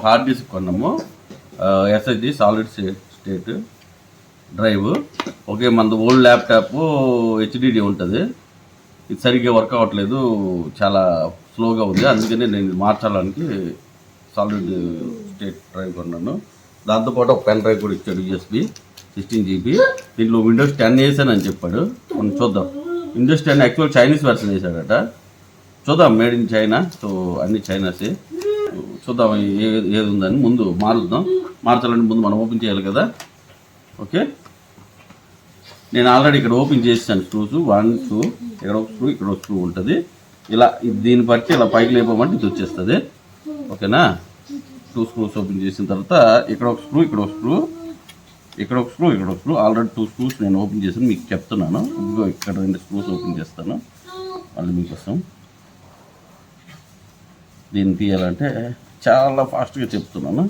ఒక hard disk కొన్నాము SSD solid state drive okay మనది ఓల్డ్ ల్యాప్టాప్ హెచ్డిడి ఉంటుంది. ఇది సరిగ్గా వర్క్ అవ్వట్లేదు. చాలా స్లోగా ఉంది. అందుకని నేను మార్చడానికి సాలిడ్ స్టేట్ డ్రైవ్ కొన్నాను. దాంతోపాటు ఒక పెన్ డ్రైవ్ కూడా ఇచ్చాడు యూఎస్బి సిక్స్టీన్ జీబీ దీంట్లో విండోస్ టెన్ వేసానని చెప్పాడు. మనం చూద్దాం. Windows ten actual Chinese version వేసాడట చూద్దాం మేడ్ ఇన్ చైనా సో అన్ని చైనాసే చూద్దాం ఏ- ఏది ఉందని. ముందు మారుద్దాం. మార్చాలంటే ముందు మనం ఓపెన్ చేయాలి కదా. ఓకే? నేను ఆల్రెడీ ఇక్కడ ఓపెన్ చేసాను స్క్రూస్ వన్ టూ ఇక్కడ ఒక స్క్రూ ఇక్కడ ఒక స్క్రూ ఉంటుంది. ఇలా దీన్ని బట్టి ఇలా పైకి లేపమంటే ఇది వచ్చేస్తుంది. ఓకేనా? టూ స్క్రూస్ ఓపెన్ చేసిన తర్వాత ఇక్కడ ఒక స్క్రూ ఇక్కడ ఒక స్క్రూ ఇక్కడ ఒక స్క్రూ ఇక్కడ ఒక స్క్రూ. ఆల్రెడీ టూ స్క్రూస్ నేను ఓపెన్ చేసి మీకు చెప్తున్నాను. ఇక్కడ రెండు స్క్రూస్ ఓపెన్ చేస్తాను. మళ్ళీ మీకోసం. దీన్ని తీయాలంటే చాలా ఫాస్ట్గా చెప్తున్నాను.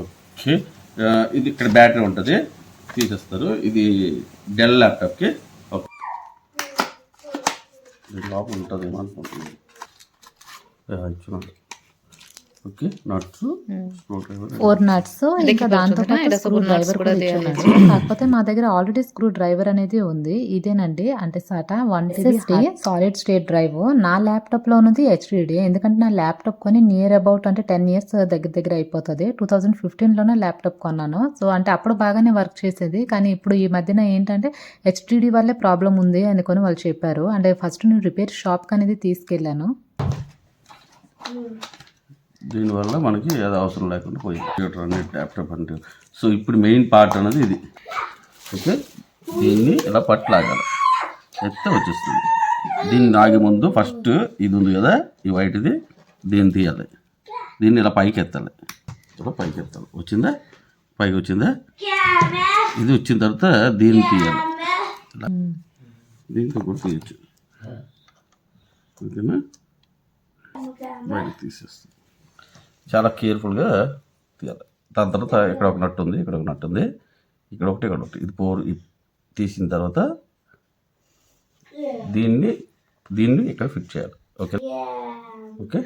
ఓకే. ఇది ఇక్కడ బ్యాటరీ ఉంటుంది. తీసేస్తారు. ఇది డెల్ ల్యాప్టాప్కి. ఓకే. లోపల ఉంటుంది ఏమనుకుంటుంది ఇచ్చిన okay nuts screwdriver four nuts ఇంకా దాంతో పాటు స్క్రూ డ్రైవర్ కూడా ఇచ్చాడు కాకపోతే మా దగ్గర ఆల్రెడీ స్క్రూ డ్రైవర్ అనేది ఉంది. ఇదేనండి. అంటే SATA one solid state drive నా ల్యాప్టాప్లో ఉన్నది హెచ్డిడి ఎందుకంటే నా ల్యాప్టాప్ కొని నియర్ అబౌట్ అంటే టెన్ ఇయర్స్ దగ్గర దగ్గర అయిపోతుంది. టూ థౌజండ్ ఫిఫ్టీన్లోనే ల్యాప్టాప్ కొన్నాను. సో అంటే అప్పుడు బాగానే వర్క్ చేసేది. కానీ ఇప్పుడు ఈ మధ్యన ఏంటంటే హెచ్డిడి వల్లే ప్రాబ్లం ఉంది అనుకొని వాళ్ళు చెప్పారు. అంటే ఫస్ట్ నేను రిపేర్ షాప్ అనేది తీసుకెళ్ళాను. దీనివల్ల మనకి ఏది అవసరం లేకుండా పోయింది. కంప్యూటర్ అనేది ల్యాప్టాప్ అంటే సో ఇప్పుడు మెయిన్ పార్ట్ అనేది ఇది. ఓకే? దీన్ని ఇలా పట్లాగాలి. ఎత్తే వచ్చేస్తుంది. దీన్ని నాగే ముందు ఫస్ట్ ఇది ఉంది కదా ఈ వైట్ది దీన్ని తీయాలి. దీన్ని ఇలా పైకి ఎత్తాలి. ఇలా పైకి ఎత్తాలి. వచ్చిందా? పైకి వచ్చిందా? ఇది వచ్చిన తర్వాత దీన్ని తీయాలి. ఇలా దీంతో కూడా తీయచ్చు. ఓకేనా? బయటకు తీసేస్తుంది. చాలా కేర్ఫుల్గా తీయాలి దాని తర్వాత ఇక్కడ ఒక నట్టు ఉంది ఇక్కడ ఒక నట్టు ఉంది. ఇక్కడ ఒకటి ఇక్కడ ఒకటి. ఇది పోర్ తీసిన తర్వాత దీన్ని దీన్ని ఇక్కడ ఫిట్ చేయాలి. ఓకే? ఓకే?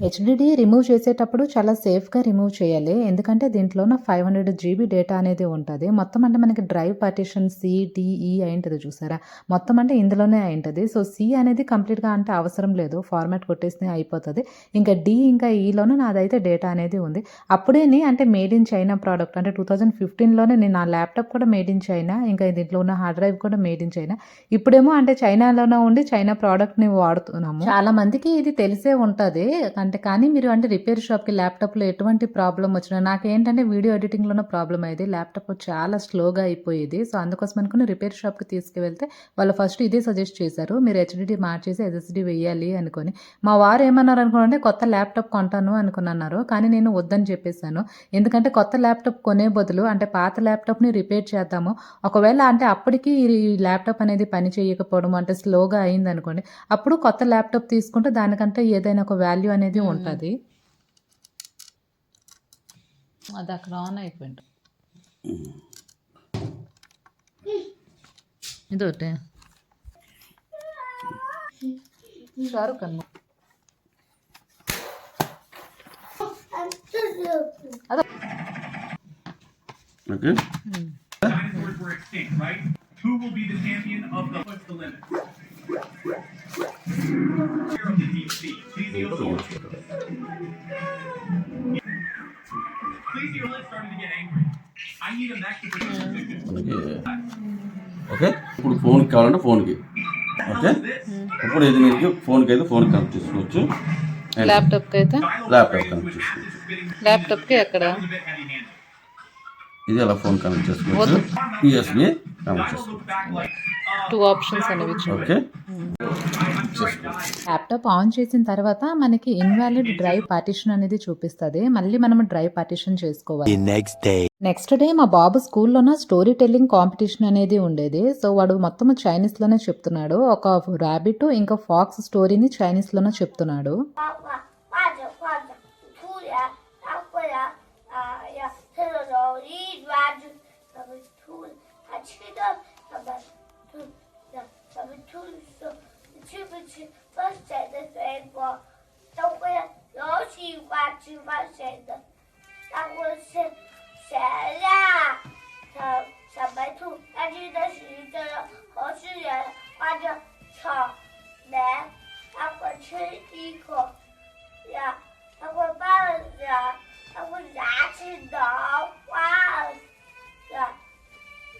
హెచ్డిడి రిమూవ్ చేసేటప్పుడు చాలా సేఫ్గా రిమూవ్ చేయాలి. ఎందుకంటే దీంట్లోన ఫైవ్ హండ్రెడ్ జీబీ డేటా అనేది ఉంటుంది. మొత్తం అంటే మనకి drive partition C D E అయింటుంది చూసారా? మొత్తం అంటే ఇందులోనే అయింటుంది సో సి అనేది కంప్లీట్గా అంటే అవసరం లేదు. ఫార్మాట్ కొట్టేస్తే అయిపోతుంది. ఇంకా డి ఇంకా ఈలోనే నాదైతే డేటా అనేది ఉంది. అప్పుడేని అంటే మేడ్ ఇన్ చైనా ప్రోడక్ట్ అంటే టూ థౌజండ్ ఫిఫ్టీన్లోనే నేను నా ల్యాప్టాప్ కూడా మేడ్ ఇన్ చైనా ఇంకా దీంట్లో ఉన్న హార్డ్ డ్రైవ్ కూడా మేడ్ ఇన్ చైనా ఇప్పుడేమో అంటే చైనాలోనే ఉండి చైనా ప్రోడక్ట్ని వాడుతున్నాము. చాలా మందికి ఇది తెలిసే ఉంటుంది. అంటే కానీ మీరు అంటే రిపేర్ షాప్కి ల్యాప్టాప్లో ఎటువంటి ప్రాబ్లం వచ్చినా నాకేంటంటే వీడియో ఎడిటింగ్లోనే ప్రాబ్లం అయ్యేది. ల్యాప్టాప్ చాలా స్లోగా అయిపోయేది. సో అందుకోసం అనుకుని రిపేర్ షాప్కి తీసుకువెళ్తే వాళ్ళు ఫస్ట్ ఇదే సజెస్ట్ చేశారు. మీరు హెచ్డిడి మార్చేసి ఎస్ఎస్డి వేయాలి అనుకొని. మా వారు ఏమన్నారు అనుకోండి కొత్త ల్యాప్టాప్ కొంటాను అనుకున్నారు కానీ నేను వద్దని చెప్పేశాను. ఎందుకంటే కొత్త ల్యాప్టాప్ కొనే బదులు అంటే పాత ల్యాప్టాప్ని రిపేర్ చేద్దాము. ఒకవేళ అంటే అప్పటికి ఈ ల్యాప్టాప్ అనేది పని చేయకపోవడం అంటే స్లోగా అయింది అనుకోండి అప్పుడు కొత్త ల్యాప్టాప్ తీసుకుంటే దానికంటే ఏదైనా ఒక వాల్యూ అనేది ఉంటుంది అది అక్కడ ఆన్ అయిపోయింది ఇదొకటి Shahrukh Khan okay dinosaurs were extinct, right? Who will be the champion of the what's the limit? Okay ఇప్పుడు ఫోన్కి కావాలంటే ఫోన్కి ఓకే ఇప్పుడు ఇది మీకు ఫోన్కి అయితే ఫోన్ కనెక్ట్ చేసుకోవచ్చు. ల్యాప్టాప్కి అయితే? ల్యాప్టాప్ కనెక్ట్ చేసుకోవచ్చు. ల్యాప్టాప్కి ఎక్కడ. ఇది అలా ఫోన్ కనెక్ట్ చేసుకోవచ్చు. యూఎస్బి కనెక్ట్ చేసుకోవచ్చు. టూ ఆప్షన్స్ అనేవి ఓకే. ల్యాప్టాప్ ఆన్ చేసిన తర్వాత మనకి ఇన్వాలిడ్ డ్రైవ్ పార్టిషన్ అనేది చూపిస్తుంది. మళ్ళీ మనం డ్రైవ్ పార్టిషన్ చేసుకోవాలి. నెక్స్ట్ డే మా బాబు స్కూల్లోన స్టోరీ టెల్లింగ్ కాంపిటీషన్ అనేది ఉండేది. సో వాడు మొత్తం చైనీస్లోనే చెప్తున్నాడు. ఒక ర్యాబిట్ ఇంకా ఫాక్స్ స్టోరీని చైనీస్లోనే చెప్తున్నాడు. 你吃不吃放谁的水果，都会有喜欢吃放谁的，那会是谁呀？小小白兔，它吃的是一个合适人画着草莓，它会吃一口呀，它会抱着，它会牙齿的哇呀，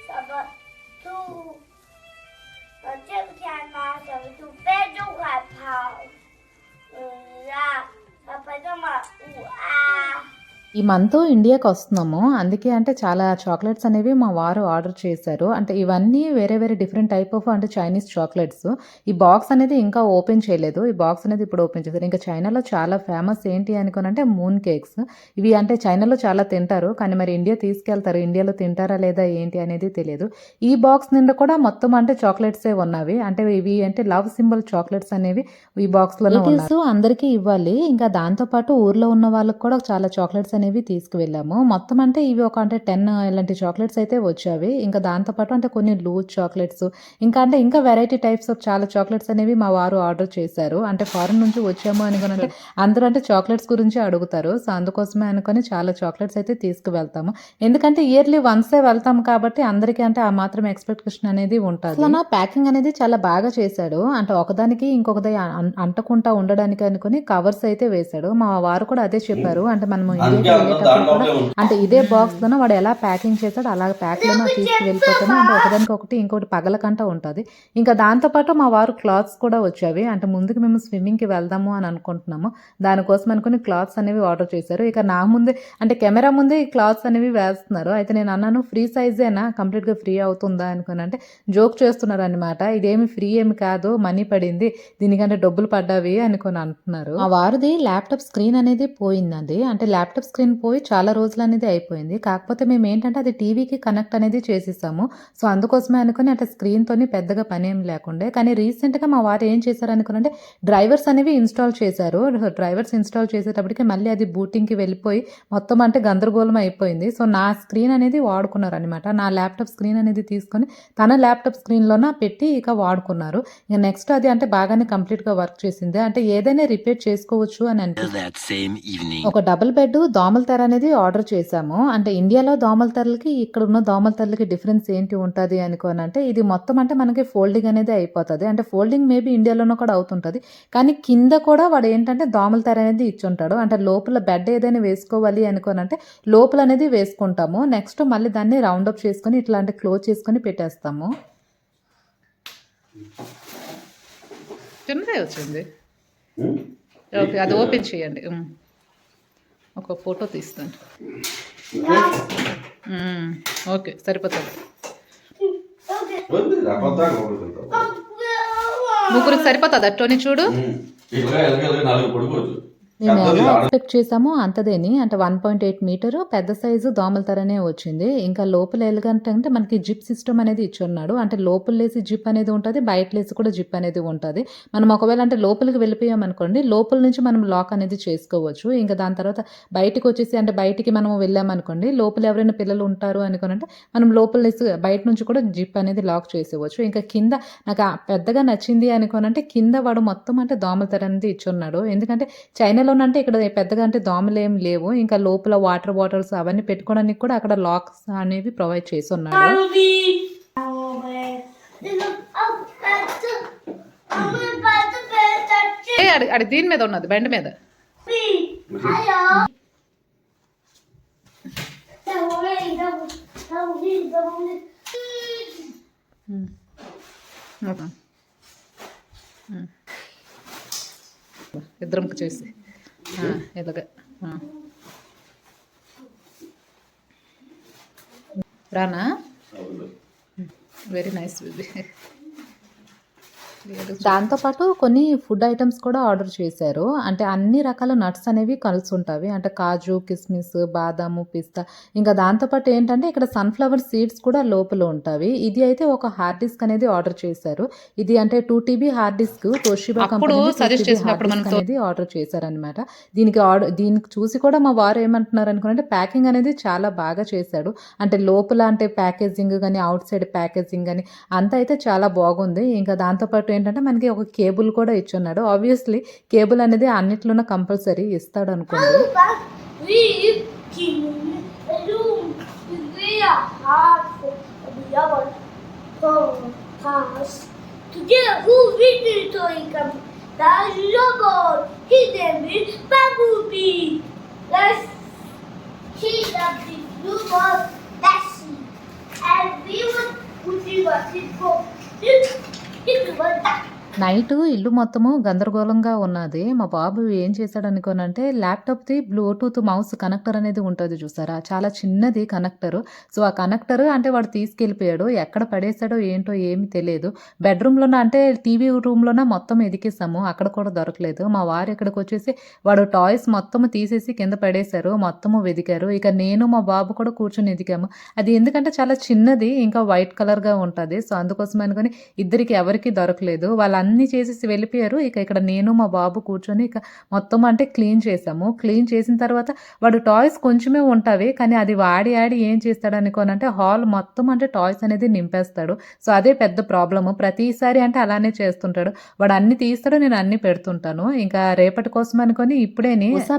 什么兔？我今天呢咱们就非这快跑嗯让爸爸这么捂啊。ఈ మంత్ ఇండియాకి వస్తున్నాము. అందుకే అంటే చాలా చాక్లెట్స్ అనేవి మా వారు ఆర్డర్ చేశారు. అంటే ఇవన్నీ వేరే వేరే డిఫరెంట్ టైప్ ఆఫ్ అంటే చైనీస్ చాక్లెట్స్ ఈ బాక్స్ అనేది ఇంకా ఓపెన్ చేయలేదు. ఈ బాక్స్ అనేది ఇప్పుడు ఓపెన్ చేశారు. ఇంకా చైనాలో చాలా ఫేమస్ ఏంటి అనుకోని అంటే మూన్ కేక్స్ ఇవి అంటే చైనాలో చాలా తింటారు. కానీ మరి ఇండియా తీసుకెళ్తారు. ఇండియాలో తింటారా లేదా ఏంటి అనేది తెలియదు. ఈ బాక్స్ నిండా కూడా మొత్తం అంటే చాక్లెట్సే ఉన్నవి. అంటే ఇవి అంటే లవ్ సింబల్ చాక్లెట్స్ అనేవి ఈ బాక్స్లో అందరికీ ఇవ్వాలి. ఇంకా దాంతో పాటు ఊర్లో ఉన్న వాళ్ళకి కూడా చాలా చాక్లెట్స్ అనేవి తీసుకువెళ్ళాము. మొత్తం అంటే ఇవి ఒక అంటే టెన్ ఇలాంటి చాక్లెట్స్ అయితే వచ్చావి. ఇంకా దాంతో పాటు అంటే కొన్ని లూజ్ చాక్లెట్స్ ఇంకా అంటే ఇంకా వెరైటీ టైప్స్ ఆఫ్ చాలా చాక్లెట్స్ అనేవి మా వారు ఆర్డర్ చేశారు. అంటే ఫారెన్ నుంచి వచ్చాము అనుకుని అంటే అందరూ అంటే చాక్లెట్స్ గురించి అడుగుతారు. సో అందుకోసమే అనుకొని చాలా చాక్లెట్స్ అయితే తీసుకువెళ్తాము. ఎందుకంటే ఇయర్లీ వన్సే వెళ్తాం కాబట్టి అందరికీ అంటే ఆ మాత్రం ఎక్స్పెక్టేషన్ అనేది ఉంటుంది. అసలు ప్యాకింగ్ అనేది చాలా బాగా చేశాడు. అంటే ఒకదానికి ఇంకొకది అంటకుండా ఉండడానికి అనుకుని కవర్స్ అయితే వేశాడు. మా వారు కూడా అదే చెప్పారు. అంటే మనము అంటే ఇదే బాక్స్లోనే వాడు ఎలా ప్యాకింగ్ చేశాడో అలా ప్యాక్లోనే తీసుకువెళ్ళిపోతాము అంటే ఒకదానికి ఒకటి ఇంకోటి పగలకంట ఉంటుంది. ఇంకా దాంతో పాటు మా వారు క్లాత్స్ కూడా వచ్చావి. అంటే ముందుకు మేము స్విమ్మింగ్కి వెళ్దాము అని అనుకుంటున్నాము. దానికోసం అనుకుని క్లాత్స్ అనేవి ఆర్డర్ చేశారు. ఇక నా ముందే అంటే కెమెరా ముందే ఈ క్లాత్స్ అనేవి వేస్తున్నారు. అయితే నేను అన్నాను ఫ్రీ సైజేనా? కంప్లీట్గా ఫ్రీ అవుతుందా? అనుకుని అంటే జోక్ చేస్తున్నారు అనమాట ఇదేమి ఫ్రీ ఏమి కాదు. మనీ పడింది. దీనికంటే డబ్బులు పడ్డావి అనుకొని అంటున్నారు. ఆ వారిది ల్యాప్టాప్ స్క్రీన్ అనేది పోయిందండి. అంటే ల్యాప్టాప్ స్క్రీన్ పోయి చాలా రోజులు అనేది అయిపోయింది. కాకపోతే మేము ఏంటంటే అది టీవీకి కనెక్ట్ అనేది చేసేసాము. సో అందుకోసమే అనుకుని అంటే స్క్రీన్ తోని పెద్దగా పని ఏం లేకుండే. కానీ రీసెంట్గా మా వారు ఏం చేశారు అనుకునంటే డ్రైవర్స్ అనేవి ఇన్స్టాల్ చేశారు. డ్రైవర్స్ ఇన్స్టాల్ చేసేటప్పటికి మళ్ళీ అది బూటింగ్కి వెళ్ళిపోయి మొత్తం అంటే గందరగోళం అయిపోయింది. సో నా స్క్రీన్ అనేది వాడుకున్నారు అనమాట నా ల్యాప్టాప్ స్క్రీన్ అనేది తీసుకొని తన ల్యాప్టాప్ స్క్రీన్లోన పెట్టి ఇక వాడుకున్నారు. ఇక నెక్స్ట్ అది అంటే బాగానే కంప్లీట్గా వర్క్ చేసింది. అంటే ఏదైనా రిపేర్ చేసుకోవచ్చు అని evening. ఒక డబుల్ బెడ్ దోమల తెర అనేది ఆర్డర్ చేశాము. అంటే ఇండియాలో దోమల తెరలకి ఇక్కడ ఉన్న దోమల తెరలకి డిఫరెన్స్ ఏంటి ఉంటుంది అనుకోని అంటే ఇది మొత్తం అంటే మనకి ఫోల్డింగ్ అనేది అయిపోతుంది. అంటే ఫోల్డింగ్ మేబీ ఇండియాలోనూ కూడా అవుతుంటుంది. కానీ కింద కూడా వాడు ఏంటంటే దోమల తెర అనేది ఇచ్చుంటాడు. అంటే లోపల బెడ్ ఏదైనా వేసుకోవాలి అనుకోని అంటే లోపల అనేది వేసుకుంటాము. నెక్స్ట్ మళ్ళీ దాన్ని రౌండ్ అప్ చేసుకొని ఇట్లాంటి క్లోజ్ చేసుకొని పెట్టేస్తాము. చిన్నదే వచ్చింది? ఓకే అది ఓపెన్ చేయండి. ఒక ఫోటో తీస్తాను. ఓకే సరిపోతుంది. వద్దు, రా, కొత్తగా ఒకటి తింటాం. ముగ్గురికి సరిపోతుంది అట్టోని చూడు? నాలుగు మేము ఎలా ఎక్స్పెక్ట్ చేసామో అంతదేని. అంటే వన్ పాయింట్ ఎయిట్ మీటర్. పెద్ద సైజు దోమల తరనే వచ్చింది. ఇంకా లోపల ఎలాగంటే అంటే మనకి జిప్ సిస్టమ్ అనేది ఇచ్చున్నాడు. అంటే లోపల లేసి జిప్ అనేది ఉంటుంది. బయట లేసి కూడా జిప్ అనేది ఉంటుంది. మనం ఒకవేళ అంటే లోపలికి వెళ్ళిపోయాం అనుకోండి లోపల నుంచి మనం లాక్ అనేది చేసుకోవచ్చు. ఇంకా దాని తర్వాత బయటకు వచ్చేసి అంటే బయటికి మనం వెళ్ళామనుకోండి లోపల ఎవరైనా పిల్లలు ఉంటారు అనుకోని అంటే మనం లోపల లేసి బయట నుంచి కూడా జిప్ అనేది లాక్ చేసేవచ్చు. ఇంకా కింద నాకు పెద్దగా నచ్చింది అనుకోనంటే కింద వాడు మొత్తం అంటే దోమల తెర అనేది ఇచ్చున్నాడు. ఎందుకంటే చైనాలో అంటే ఇక్కడ పెద్దగా అంటే దోమలు ఏం లేవు. ఇంకా లోపల వాటర్ బాటిల్స్ అవన్నీ పెట్టుకోవడానికి కూడా అక్కడ లాక్స్ అనేవి ప్రొవైడ్ చేసి ఉన్నాడు ఏ, అది అది దీని మీద ఉన్నది బండి మీద. ఇద్దరం చేసి. ఆ, ఇలాగ ఆ. రానా వెరీ నైస్ బేబీ దాంతోపాటు కొన్ని ఫుడ్ ఐటమ్స్ కూడా ఆర్డర్ చేశారు. అంటే అన్ని రకాల నట్స్ అనేవి కలిసి ఉంటాయి అంటే కాజు కిస్మిస్ బాదాము పిస్తా. ఇంకా దాంతోపాటు ఏంటంటే ఇక్కడ సన్ఫ్లవర్ సీడ్స్ కూడా లోపల ఉంటాయి ఇది అయితే ఒక హార్డ్ డిస్క్ అనేది ఆర్డర్ చేశారు. ఇది అంటే టూ టీబీ హార్డ్ డిస్క్ చేసినప్పుడు మనకు అనేది ఆర్డర్ చేశారనమాట దీనికి ఆర్డర్ దీనికి చూసి కూడా మా వారు ఏమంటున్నారు అనుకుంటే ప్యాకింగ్ అనేది చాలా బాగా చేశాడు. అంటే లోపల అంటే ప్యాకేజింగ్ కానీ అవుట్ సైడ్ ప్యాకేజింగ్ కానీ అంతా అయితే చాలా బాగుంది. ఇంకా దాంతోపాటు ఏంటంటే మనకి ఒక కేబుల్ కూడా ఇచ్చి ఉన్నాడు ఆబ్వియస్లీ కేబుల్ అనేది అన్నిట్లోనే కంపల్సరీ ఇస్తాడు అనుకో 冰主，我大。నైట్ ఇల్లు మొత్తము గందరగోళంగా ఉన్నది. మా బాబు ఏం చేశాడు అనుకోనంటే ల్యాప్టాప్ది బ్లూటూత్ మౌస్ కనెక్టర్ అనేది ఉంటుంది చూసారా? చాలా చిన్నది కనెక్టర్. సో ఆ కనెక్టర్ అంటే వాడు తీసుకెళ్ళిపోయాడు. ఎక్కడ పడేశాడో ఏంటో ఏమీ తెలియదు. బెడ్రూమ్లోన అంటే టీవీ రూమ్లోన మొత్తం ఎదికేసాము. అక్కడ కూడా దొరకలేదు. మా వారు ఇక్కడికి వచ్చేసి వాడు టాయ్స్ మొత్తం తీసేసి కింద పడేశారు. మొత్తము వెదికారు. ఇక నేను మా బాబు కూడా కూర్చొని ఎదిగాము అది ఎందుకంటే చాలా చిన్నది ఇంకా వైట్ కలర్గా ఉంటుంది. సో అందుకోసం అనుకొని ఇద్దరికి ఎవరికి దొరకలేదు. అన్నీ చేసేసి వెళ్ళిపోయారు. ఇక ఇక్కడ నేను మా బాబు కూర్చొని ఇక మొత్తం అంటే క్లీన్ చేసాము క్లీన్ చేసిన తర్వాత వాడు టాయ్స్ కొంచెమే ఉంటావి కానీ అది వాడి ఆడి ఏం చేస్తాడు అనుకోనంటే హాల్ మొత్తం అంటే టాయ్స్ అనేది నింపేస్తాడు. సో అదే పెద్ద ప్రాబ్లము. ప్రతిసారి అంటే అలానే చేస్తుంటాడు. వాడు అన్ని తీస్తాడు నేను అన్ని పెడుతుంటాను. ఇంకా రేపటి కోసం అనుకొని ఇప్పుడే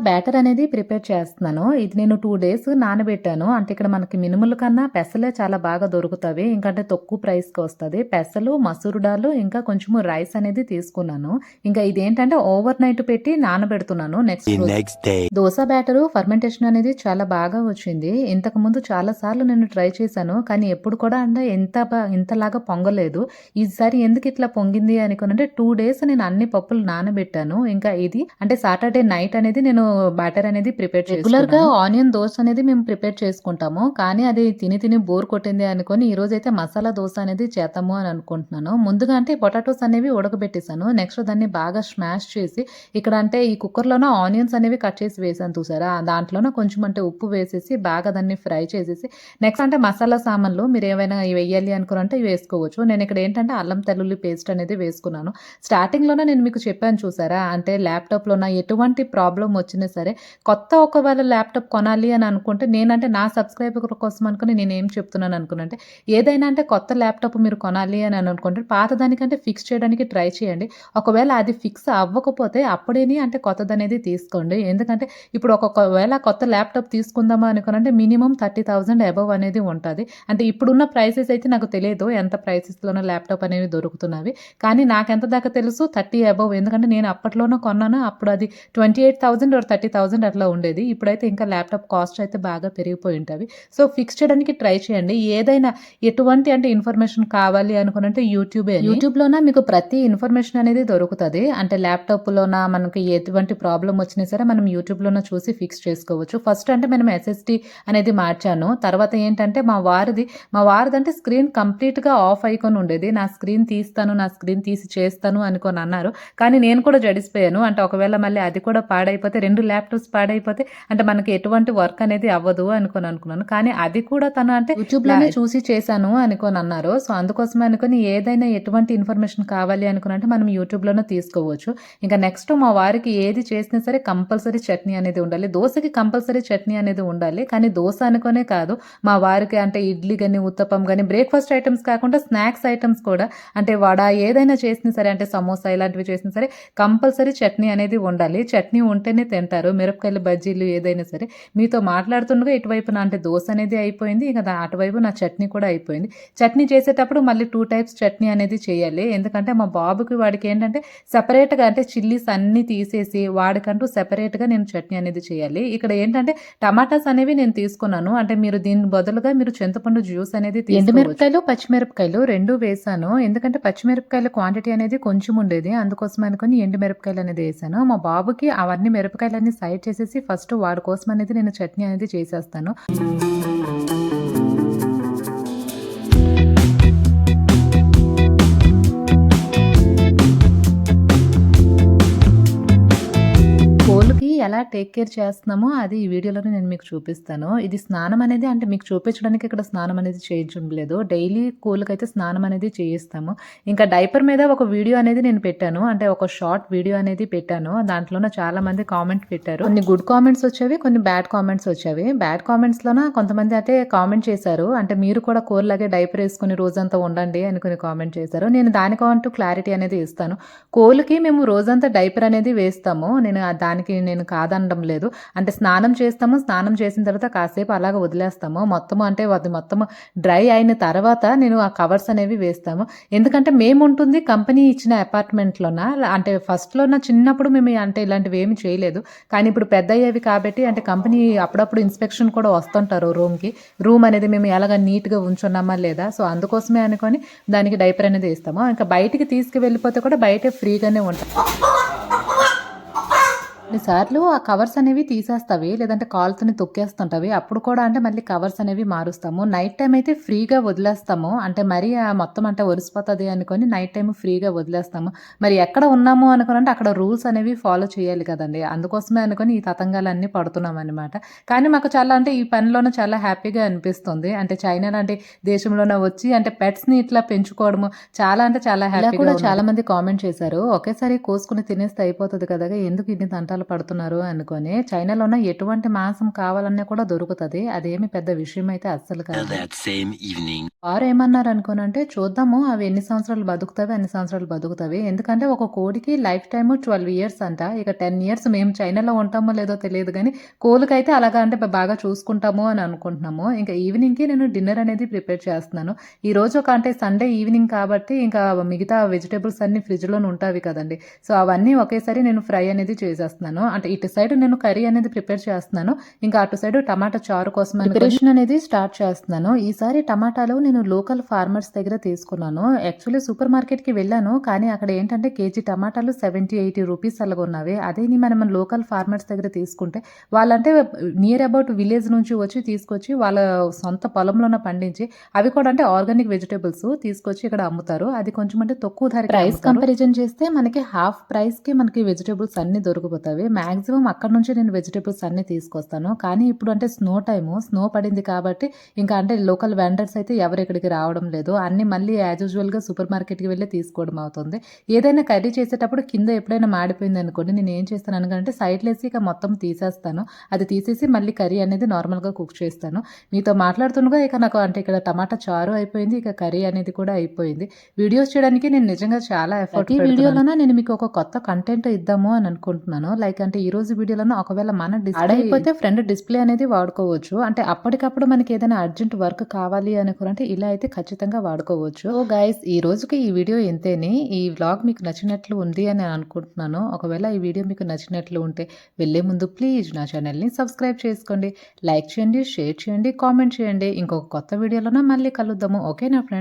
బ్యాటర్ అనేది ప్రిపేర్ చేస్తున్నాను. ఇది నేను టూ డేస్ నానబెట్టాను. అంటే ఇక్కడ మనకి మినుముల కన్నా పెసలే చాలా బాగా దొరుకుతాయి ఇంకా అంటే తక్కువ ప్రైస్కి వస్తుంది. పెసలు మసూరు డాలు ఇంకా కొంచెము రైస్ అనేది తీసుకున్నాను. ఇంకా ఇదేంటంటే ఓవర్ నైట్ పెట్టి నానబెడుతున్నాను నెక్స్ట్. దోశ బ్యాటరు ఫర్మెంటేషన్ అనేది చాలా బాగా వచ్చింది. ఇంతకు ముందు చాలా సార్లు నేను ట్రై చేశాను కానీ ఎప్పుడు కూడా అంటే ఎంత ఇంతలాగా పొంగలేదు. ఈసారి ఎందుకు ఇట్లా పొంగింది అనుకున్నంటే టూ డేస్ నేను అన్ని పప్పులు నానబెట్టాను. ఇంకా ఇది అంటే సాటర్డే నైట్ అనేది నేను బ్యాటర్ అనేది ప్రిపేర్ రెగ్యులర్గా ఆనియన్ దోశ అనేది మేము ప్రిపేర్ చేసుకుంటాము. కానీ అది తిని తిని బోర్ కొట్టింది అనుకొని ఈ రోజు అయితే మసాలా దోశ అనేది చేద్దాము అని అనుకుంటున్నాను. ముందుగా అంటే పొటాటోస్ అనేవి ఉడకబెట్టేశాను. నెక్స్ట్ దాన్ని బాగా స్మాష్ చేసి ఇక్కడ అంటే ఈ కుక్కర్లోనో ఆనియన్స్ అనేవి కట్ చేసి వేసాను చూసారా? దాంట్లోనో కొంచెం అంటే ఉప్పు వేసేసి బాగా దాన్ని ఫ్రై చేసేసి నెక్స్ట్ అంటే మసాలా సామాన్లు మీరు ఏమైనా వేయాలి అనుకున్నంటే ఇవి వేసుకోవచ్చు. నేను ఇక్కడ ఏంటంటే అల్లం తెల్లుల్లి పేస్ట్ అనేది వేసుకున్నాను. స్టార్టింగ్లోనే నేను మీకు చెప్పాను చూసారా? అంటే ల్యాప్టాప్లో ఎటువంటి ప్రాబ్లం వచ్చినా సరే కొత్త ఒకవేళ ల్యాప్టాప్ కొనాలి అని అనుకుంటే నేనంటే నా సబ్స్క్రైబర్ కోసం అనుకుని నేను ఏం చెప్తున్నాను అనుకున్నంటే ఏదైనా అంటే కొత్త ల్యాప్టాప్ మీరు కొనాలి అని అనుకుంటే పాత దానికంటే ఫిక్స్ చేయడానికి ట్రై చేయండి. ఒకవేళ అది ఫిక్స్ అవ్వకపోతే అప్పుడేని అంటే కొత్తది అనేది తీసుకోండి. ఎందుకంటే ఇప్పుడు ఒకవేళ కొత్త ల్యాప్టాప్ తీసుకుందామా అనుకున్నంటే మినిమం థర్టీ థౌజండ్ అబవ్ అనేది ఉంటుంది. అంటే ఇప్పుడున్న ప్రైసెస్ అయితే నాకు తెలియదు ఎంత ప్రైసెస్లోనో ల్యాప్టాప్ అనేవి దొరుకుతున్నవి. కానీ నాకు ఎంత దాకా తెలుసు థర్టీ అబవ్. ఎందుకంటే నేను అప్పట్లోనూ కొన్నాను. అప్పుడు అది twenty eight thousand thirty thousand అట్లా ఉండేది. ఇప్పుడైతే ఇంకా ల్యాప్టాప్ కాస్ట్ అయితే బాగా పెరిగిపోయి ఉంటుంది. సో ఫిక్స్ చేయడానికి ట్రై చేయండి. ఏదైనా ఎటువంటి అంటే ఇన్ఫర్మేషన్ కావాలి అనుకున్నంటే యూట్యూబే యూట్యూబ్లోన మీకు ప్రతి ఇన్ఫర్మేషన్ అనేది దొరుకుతుంది. అంటే ల్యాప్టాప్లోన మనకి ఎటువంటి ప్రాబ్లం వచ్చినా సరే మనం యూట్యూబ్లోన చూసి ఫిక్స్ చేసుకోవచ్చు. ఫస్ట్ అంటే మనం ఎస్ఎస్డి అనేది మార్చాను. తర్వాత ఏంటంటే మా వారిది మా వారిది అంటే స్క్రీన్ కంప్లీట్గా ఆఫ్ అయికొని ఉండేది. నా స్క్రీన్ తీస్తాను నా స్క్రీన్ తీసి చేస్తాను అనుకొని అన్నారు. కానీ నేను కూడా జడిసిపోయాను. అంటే ఒకవేళ మళ్ళీ అది కూడా పాడైపోతే రెండు ల్యాప్టాప్స్ పాడైపోతే అంటే మనకి ఎటువంటి వర్క్ అనేది అవ్వదు అనుకొని అనుకున్నాను. కానీ అది కూడా తను అంటే యూట్యూబ్లోనే చూసి చేశాను అనుకొని అన్నారు. సో అందుకోసం అనుకొని ఏదైనా ఎటువంటి ఇన్ఫర్మేషన్ కావాలి అనుకుని అంటే మనం యూట్యూబ్లోనే తీసుకోవచ్చు. ఇంకా నెక్స్ట్ మా వారికి ఏది చేసినా సరే కంపల్సరీ చట్నీ అనేది ఉండాలి. దోశకి కంపల్సరీ చట్నీ అనేది ఉండాలి. కానీ దోశ అనుకోనే కాదు. మా వారికి అంటే ఇడ్లీ కానీ ఉత్తపం కానీ బ్రేక్ఫాస్ట్ ఐటమ్స్ కాకుండా స్నాక్స్ ఐటమ్స్ కూడా అంటే వడ ఏదైనా చేసినా సరే అంటే సమోసా ఇలాంటివి చేసినా సరే కంపల్సరీ చట్నీ అనేది ఉండాలి. చట్నీ ఉంటేనే తింటారు. మిరపకాయలు బజ్జీలు ఏదైనా సరే. మీతో మాట్లాడుతుండగా ఇటువైపు నా అంటే దోశ అనేది అయిపోయింది. ఇక అటువైపు నా చట్నీ కూడా అయిపోయింది. చట్నీ చేసేటప్పుడు మళ్ళీ టూ టైప్స్ చట్నీ అనేది చేయాలి. ఎందుకంటే మా బాబుకి వాడికి ఏంటంటే సెపరేట్గా అంటే చిల్లీస్ అన్నీ తీసేసి వాడికంటూ సెపరేట్గా నేను చట్నీ అనేది చేయాలి. ఇక్కడ ఏంటంటే టమాటాస్ అనేవి నేను తీసుకున్నాను. అంటే మీరు దీని బదులుగా మీరు చింతపండు జ్యూస్ అనేది ఎండుమిరపకాయలు పచ్చిమిరపకాయలు రెండు వేసాను. ఎందుకంటే పచ్చిమిరపకాయల క్వాంటిటీ అనేది కొంచెం ఉండేది. అందుకోసం అనుకుని ఎండు మిరపకాయలు అనేది వేసాను. మా బాబుకి అవన్నీ మిరపకాయలన్నీ సైడ్ చేసేసి ఫస్ట్ వాడి కోసం అనేది నేను చట్నీ అనేది చేసేస్తాను. టేక్ కేర్ చేస్తున్నామో అది ఈ వీడియోలోనే నేను మీకు చూపిస్తాను. ఇది స్నానం అనేది అంటే మీకు చూపించడానికి ఇక్కడ స్నానం అనేది చేయించడం లేదు. డైలీ కూలకైతే స్నానం అనేది చేయిస్తాము. ఇంకా డైపర్ మీద ఒక వీడియో అనేది నేను పెట్టాను. అంటే ఒక షార్ట్ వీడియో అనేది పెట్టాను. దాంట్లోనే చాలా మంది కామెంట్ పెట్టారు. కొన్ని గుడ్ కామెంట్స్ వచ్చేవి కొన్ని బ్యాడ్ కామెంట్స్ వచ్చేవి బ్యాడ్ కామెంట్స్లోన కొంతమంది అయితే కామెంట్ చేశారు. అంటే మీరు కూడా కోర్లాగే డైపర్ వేసుకుని రోజంతా ఉండండి అని కొన్ని కామెంట్ చేశారు. నేను దానికంటూ క్లారిటీ అనేది ఇస్తాను. కోలుకి మేము రోజంతా డైపర్ అనేది వేస్తాము. నేను దానికి నేను కాదనడం లేదు. అంటే స్నానం చేస్తాము స్నానం చేసిన తర్వాత కాసేపు అలాగ వదిలేస్తాము. మొత్తము అంటే అది మొత్తము డ్రై అయిన తర్వాత నేను ఆ కవర్స్ అనేవి వేస్తాము. ఎందుకంటే మేము ఉంటుంది కంపెనీ ఇచ్చిన అపార్ట్మెంట్లోన? అంటే ఫస్ట్లోన చిన్నప్పుడు మేము అంటే ఇలాంటివి ఏమి చేయలేదు. కానీ ఇప్పుడు పెద్ద అయ్యేవి కాబట్టి అంటే కంపెనీ అప్పుడప్పుడు ఇన్స్పెక్షన్ కూడా వస్తుంటారు రూమ్కి. రూమ్ అనేది మేము ఎలాగ నీట్గా ఉంచున్నామా లేదా? సో అందుకోసమే అనుకొని దానికి డైపర్ అనేది వేస్తాము. ఇంకా బయటికి తీసుకువెళ్ళిపోతే కూడా బయట ఫ్రీగానే ఉంటాం. కొన్నిసార్లు ఆ కవర్స్ అనేవి తీసేస్తావి లేదంటే కాలుతోని తొక్కేస్తుంటవి. అప్పుడు కూడా అంటే మళ్ళీ కవర్స్ అనేవి మారుస్తాము. నైట్ టైం అయితే ఫ్రీగా వదిలేస్తాము. అంటే మరీ ఆ మొత్తం అంటే ఒరిసిపోతుంది అనుకొని నైట్ టైం ఫ్రీగా వదిలేస్తాము. మరి ఎక్కడ ఉన్నాము అనుకుని అంటే అక్కడ రూల్స్ అనేవి ఫాలో చేయాలి కదండి. అందుకోసమే అనుకొని ఈ తతంగాలన్నీ పడుతున్నాం అనమాట కానీ మాకు చాలా అంటే ఈ పనిలోనే చాలా హ్యాపీగా అనిపిస్తుంది. అంటే చైనా లాంటి దేశంలోనే వచ్చి అంటే pets ని ఇట్లా పెంచుకోవడము చాలా అంటే చాలా హ్యాపీ కూడా చాలా మంది కామెంట్ చేశారు. ఒకేసారి కోసుకుని తినేస్తే అయిపోతుంది కదా ఎందుకు ఇన్ని తంటాలు పడుతున్నారు అనుకొని చైనాలోన ఎటువంటి మాంసం కావాలన్నా కూడా దొరుకుతుంది. అదేమి పెద్ద విషయం అయితే అస్సలు కాదు. వారు ఏమన్నారు అనుకోనంటే చూద్దాము అవి ఎన్ని సంవత్సరాలు బతుకుతావి అన్ని సంవత్సరాలు బతుకుతావి. ఎందుకంటే ఒక కోడికి లైఫ్ టైమ్ ట్వెల్వ్ ఇయర్స్ అంట. ఇక టెన్ ఇయర్స్ మేము చైనాలో ఉంటామో లేదో తెలియదు కానీ కోలుకైతే అలాగా అంటే బాగా చూసుకుంటాము అని అనుకుంటున్నాము. ఇంకా ఈవినింగ్కి నేను డిన్నర్ అనేది ప్రిపేర్ చేస్తున్నాను. ఈ రోజు ఒక అంటే సండే ఈవినింగ్ కాబట్టి ఇంకా మిగతా వెజిటేబుల్స్ అన్ని ఫ్రిడ్జ్లోనే ఉంటాయి కదండి. సో అవన్నీ ఒకేసారి నేను ఫ్రై అనేది చేసేస్తున్నాను. అంటే ఇటు సైడ్ నేను కర్రీ అనేది ప్రిపేర్ చేస్తున్నాను. ఇంకా అటు సైడ్ టమాటా చారు కోసం ప్రిపరేషన్ అనేది స్టార్ట్ చేస్తున్నాను. ఈసారి టమాటాలు నేను లోకల్ ఫార్మర్స్ దగ్గర తీసుకున్నాను. యాక్చువల్లీ సూపర్ మార్కెట్కి వెళ్ళాను. కానీ అక్కడ ఏంటంటే కేజీ టమాటాలు సెవెంటీ ఎయిటీ రూపీస్ అలాగ ఉన్నవి. అదే మనం లోకల్ ఫార్మర్స్ దగ్గర తీసుకుంటే వాళ్ళంటే నియర్ అబౌట్ విలేజ్ నుంచి వచ్చి తీసుకొచ్చి వాళ్ళ సొంత పొలంలోనే పండించి అవి కూడా అంటే ఆర్గానిక్ వెజిటేబుల్స్ తీసుకొచ్చి ఇక్కడ అమ్ముతారు. అది కొంచెం అంటే తక్కువ ధర ప్రైస్ కంపారిజన్ చేస్తే మనకి హాఫ్ ప్రైస్కి మనకి వెజిటేబుల్స్ అన్ని దొరికిపోతాయి. మాక్సిమం అక్కడ నుంచి నేను వెజిటేబుల్స్ అన్ని తీసుకొస్తాను. కానీ ఇప్పుడు అంటే స్నో టైము స్నో పడింది కాబట్టి ఇంకా అంటే లోకల్ వెండర్స్ అయితే ఎవరు ఇక్కడికి రావడం లేదు. అన్ని మళ్ళీ యాజ్ యూజువల్గా సూపర్ మార్కెట్కి వెళ్ళి తీసుకోవడం అవుతుంది. ఏదైనా కర్రీ చేసేటప్పుడు కింద ఎప్పుడైనా మాడిపోయింది అనుకోండి నేను ఏం చేస్తాను అనుకంటే సైడ్ లేసి ఇక మొత్తం తీసేస్తాను. అది తీసేసి మళ్ళీ కర్రీ అనేది నార్మల్గా కుక్ చేస్తాను. మీతో మాట్లాడుతుండగా ఇక నాకు అంటే ఇక్కడ టమాటా చారు అయిపోయింది ఇక కర్రీ అనేది కూడా అయిపోయింది. వీడియోస్ చేయడానికి నేను నిజంగా చాలా ఎఫర్ట్ ఈ వీడియోలోనే నేను మీకు ఒక కొత్త కంటెంట్ ఇద్దాము అని అనుకుంటున్నాను. లైక్ అంటే ఈ రోజు వీడియోలోనే ఒకవేళ మన డిస్ప్లే అయిపోతే ఫ్రంట్ డిస్ప్లే అనేది వాడుకోవచ్చు. అంటే అప్పటికప్పుడు మనకి ఏదైనా అర్జెంట్ వర్క్ కావాలి అనుకుంటే ఇలా అయితే ఖచ్చితంగా వాడుకోవచ్చు. సో గైస్ ఈ రోజుకి ఈ వీడియో ఇంతేని ఈ వ్లాగ్ మీకు నచ్చినట్లు ఉంది అని నేను అనుకుంటున్నాను. ఒకవేళ ఈ వీడియో మీకు నచ్చినట్లు ఉంటే వెళ్ళే ముందు ప్లీజ్ నా ఛానల్ని సబ్స్క్రైబ్ చేసుకోండి. లైక్ చేయండి షేర్ చేయండి కామెంట్ చేయండి. ఇంకొక కొత్త వీడియోలోనే మళ్ళీ కలుద్దాము. ఓకే నా ఫ్రెండ్?